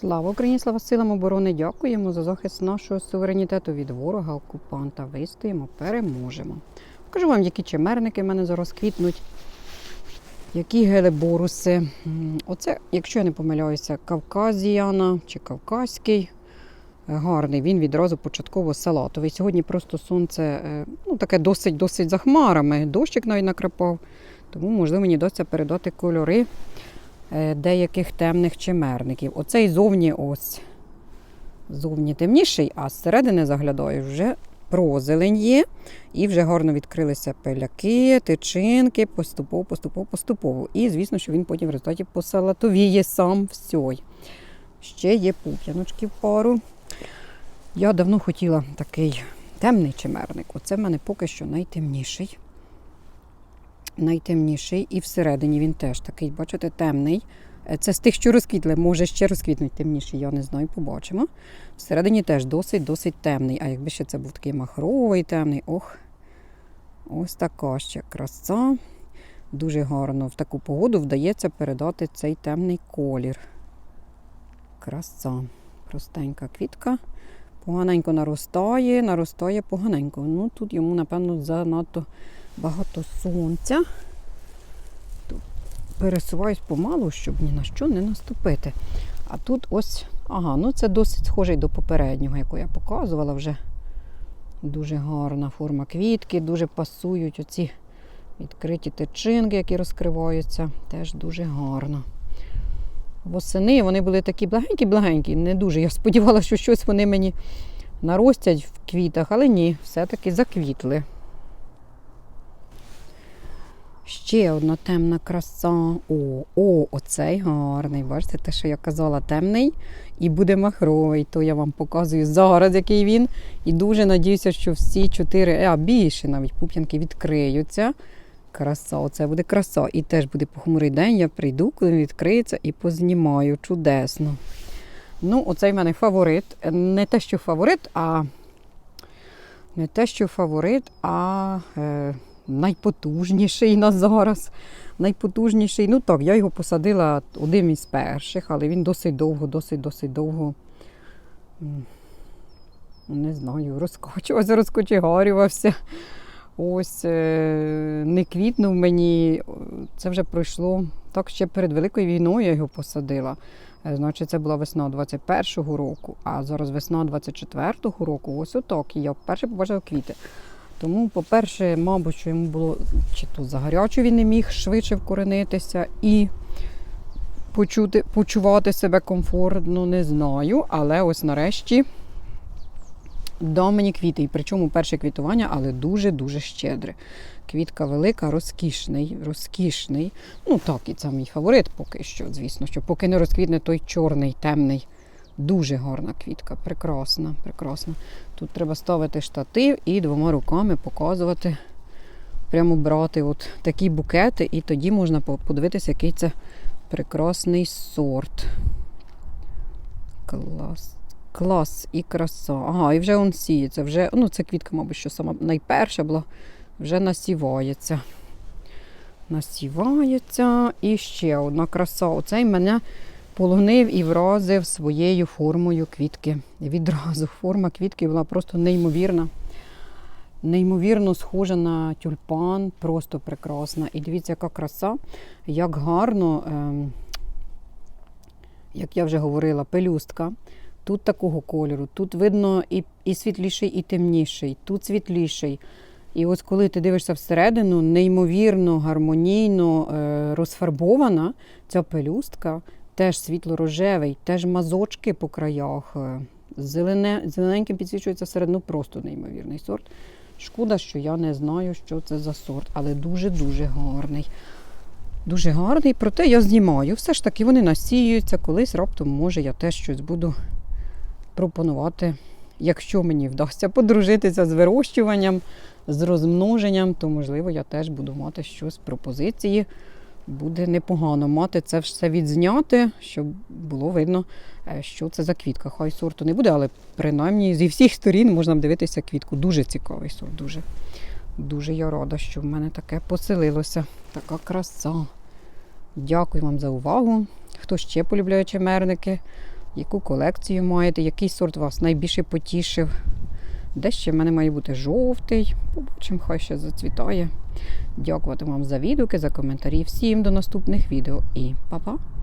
Слава Україні, слава силам оборони! Дякуємо за захист нашого суверенітету від ворога, окупанта. Вистоїмо, переможемо. Покажу вам, які чемерники в мене зараз квітнуть, які гелеборуси. Оце, якщо я не помиляюся, Кавказіяна чи Кавказький. Е, Гарний, він відразу початково салатовий. Сьогодні просто сонце е, ну, таке досить-досить за хмарами. Дощик навіть накрапав. Тому, можливо, мені вдасться передати кольори деяких темних чимерників. Оцей зовні ось зовні темніший, а зсередини заглядаю вже прозелень є. І вже гарно відкрилися пиляки, тичинки, поступово, поступово, поступово. І, звісно, що він потім в результаті посалатовіє сам всьой. Ще є пуп'яночки пару. Я давно хотіла такий темний чимерник. Оце в мене поки що найтемніший. Найтемніший. І всередині він теж такий, бачите, темний. Е, Це з тих, що розквітли, може ще розквітнуть темніші, я не знаю, побачимо. Всередині теж досить-досить темний. А якби ще це був такий махровий темний, ох, ось така ще краса. Дуже гарно в таку погоду вдається передати цей темний колір. Краса. Простенька квітка. Поганенько наростає, наростає поганенько. Ну тут йому, напевно, занадто багато сонця. Тут пересуваюсь помалу, щоб ні на що не наступити. А тут ось, ага, ну це досить схожий до попереднього, яку я показувала вже. Дуже гарна форма квітки, дуже пасують оці відкриті тичинки, які розкриваються. Теж дуже гарно. Восени вони були такі благенькі-благенькі. Не дуже. Я сподівалася, що щось вони мені наростять в квітах, але ні, все-таки заквітли. Ще одна темна краса. О, о, оцей гарний. Бачите, те, що я казала, темний і буде махровий. То я вам показую зараз, який він. І дуже надіюся, що всі чотири, а більше навіть пуп'янки відкриються. Краса, оце буде краса. І теж буде похмурий день. Я прийду, коли він відкриється, і познімаю. Чудесно. Ну, оцей в мене фаворит. Не те, що фаворит, а не те, що фаворит, а е, найпотужніший на зараз. Найпотужніший. Ну так, я його посадила один із перших, але він досить довго, досить, досить довго. Не знаю, розкочувався, розкочегарювався. Ось е, не квітнув мені. Це вже пройшло так ще перед Великою війною я його посадила. Е, Значить, це була весна 21-го року, а зараз весна 24-го року. Ось отак. І я вперше побачила квіти. Тому, по-перше, мабуть, що йому було чи то загарячо він не міг швидше вкоренитися і почути, почувати себе комфортно, не знаю. Але ось нарешті дав мені квіти. І причому перше квітування, але дуже-дуже щедре. Квітка велика, розкішний, розкішний. Ну так, і це мій фаворит поки що, звісно, що поки не розквітне той чорний, темний. Дуже гарна квітка, прекрасна, прекрасна. Тут треба ставити штатив і двома руками показувати, прямо брати от такі букети, і тоді можна подивитися, який це прекрасний сорт. Клас. Клас і краса. Ага, і вже он сіється. Вже, ну, це квітка, мабуть, що сама найперша була, вже насівається. Насівається. І ще одна краса. Оцей мене полонив і вразив своєю формою квітки. Відразу форма квітки була просто неймовірна. Неймовірно схожа на тюльпан, просто прекрасна. І дивіться, яка краса, як гарно, ем, як я вже говорила, пелюстка. Тут такого кольору, тут видно і, і світліший, і темніший, тут світліший. І ось коли ти дивишся всередину, неймовірно, гармонійно е, розфарбована ця пелюстка, теж світло-рожевий, теж мазочки по краях, е, зелене, зелененьким підсвічується всередину, просто неймовірний сорт. Шкода, що я не знаю, що це за сорт, але дуже-дуже гарний. Дуже гарний, проте я знімаю. Все ж таки вони насіюються, колись раптом, може, я теж щось буду пропонувати. Якщо мені вдасться подружитися з вирощуванням, з розмноженням, то можливо я теж буду мати щось пропозиції. Буде непогано мати це все відзняти, щоб було видно, е, що це за квітка. Хай сорту не буде, але принаймні зі всіх сторін можна дивитися квітку. Дуже цікавий сорт. Дуже, дуже я рада, що в мене таке поселилося. Така краса. Дякую вам за увагу. Хто ще полюбляє чемерники, яку колекцію маєте, який сорт вас найбільше потішив. Де ще в мене має бути жовтий. Побачимо, хай ще зацвітає. Дякувати вам за відгуки, за коментарі. Всім до наступних відео і па-па!